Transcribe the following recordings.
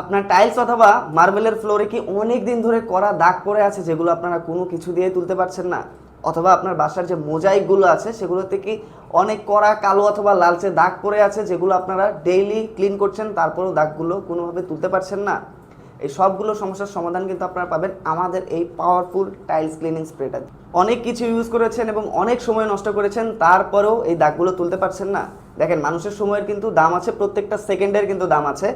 আপনার টাইলস অথবা মার্বেলের ফ্লোরে কি অনেক দিন ধরে করা দাগ পড়ে আছে যেগুলো আপনারা কোনো কিছু দিয়ে তুলতে পারছেন না? অথবা আপনার বাসার যে মোজাইকগুলো আছে সেগুলোতে কি অনেক কড়া, কালো অথবা লালচে দাগ পড়ে আছে যেগুলো আপনারা ডেইলি ক্লিন করছেন, তারপরেও দাগগুলো কোনোভাবে তুলতে পারছেন না? এই সবগুলো সমস্যার সমাধান কিন্তু আপনারা পাবেন আমাদের এই পাওয়ারফুল টাইলস ক্লিনিং স্প্রেটা অনেক কিছু ইউজ করেছেন এবং অনেক সময় নষ্ট করেছেন, তারপরেও এই দাগগুলো তুলতে পারছেন না। দেখেন, মানুষের সময়ের কিন্তু দাম আছে, প্রত্যেকটা সেকেন্ডের কিন্তু দাম আছে।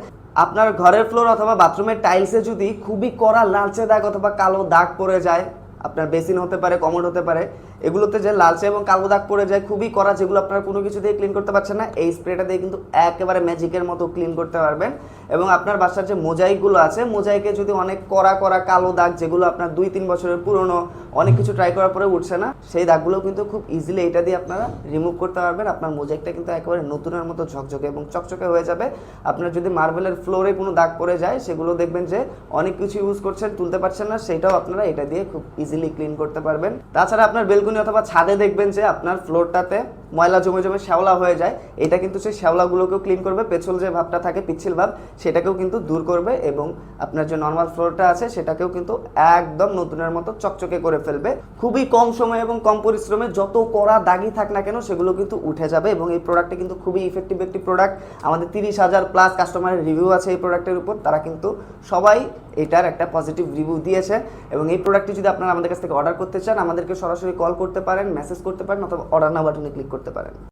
আপনার ঘরের ফ্লোর অথবা বাথরুমের টাইলসে যদি খুবই কড়া লালচে দাগ অথবা কালো দাগ পড়ে যায় আপনার বেসিন হতে পারে, কমোড হতে পারে, এগুলোতে যে লালচে এবং কালো দাগ পড়ে যায়, খুবই কড়া, যেগুলো আপনারা কোনো কিছু দিয়ে ক্লিন করতে পারছেন না, এই স্প্রেটা দিয়ে কিন্তু একেবারে ম্যাজিকের মতো ক্লিন করতে পারবেন। এবং আপনার বাসার যে মোজাইকগুলো আছে, মোজাইকে যদি অনেক কড়া কড়া, কালো দাগ, যেগুলো আপনার দুই, তিন বছরের পুরনো, অনেক কিছু ট্রাই করার পরে উঠছে না, সেই দাগগুলো কিন্তু খুব ইজিলি এটা দিয়ে আপনারা রিমুভ করতে পারবেন। আপনার মোজাইকটা কিন্তু একেবারে নতুনের মতো ঝকঝকে এবং চকচকে হয়ে যাবে। আপনার যদি মার্বেলের ফ্লোরে কোনো দাগ পড়ে যায়, সেগুলো দেখবেন যে অনেক কিছু ইউজ করছেন, তুলতে পারছেন না, সেটাও আপনারা এটা দিয়ে খুব ইজিলি ক্লিন করতে পারবেন। তাছাড়া আপনার বেলকুনি অথবা ছাদে দেখবেন যে আপনার ফ্লোরটাতে ময়লা জমে জমে শ্যাওলা হয়ে যায়, এটা কিন্তু সেই শ্যাওলাগুলোকেও ক্লিন করবে, পেছল যে ভাবটা থাকে, পিচ্ছিল ভাব, সেটাকেও কিন্তু দূর করবে এবং আপনার যে নর্মাল ফ্লোরটা আছে, সেটাকেও কিন্তু একদম নতুনের মতো চকচকে করে ফেলবে। খুবই কম সময় এবং কম পরিশ্রমে যত কড়া দাগি থাক না কেন, সেগুলো কিন্তু উঠে যাবে এবং এই প্রোডাক্টটা কিন্তু খুবই ইফেক্টিভ একটি প্রোডাক্ট আমাদের তিরিশ হাজার প্লাস কাস্টমারের রিভিউ আছে এই প্রোডাক্টের উপর, তারা কিন্তু সবাই এটার একটা পজিটিভ রিভিউ দিয়েছে এবং এই প্রোডাক্টটি যদি আপনারা আমাদের কাছ থেকে অর্ডার করতে চান, আমাদেরকে সরাসরি কল করতে পারেন মেসেজ করতে পারেন অথবা অর্ডার না বাটনে ক্লিক করতে পারেন।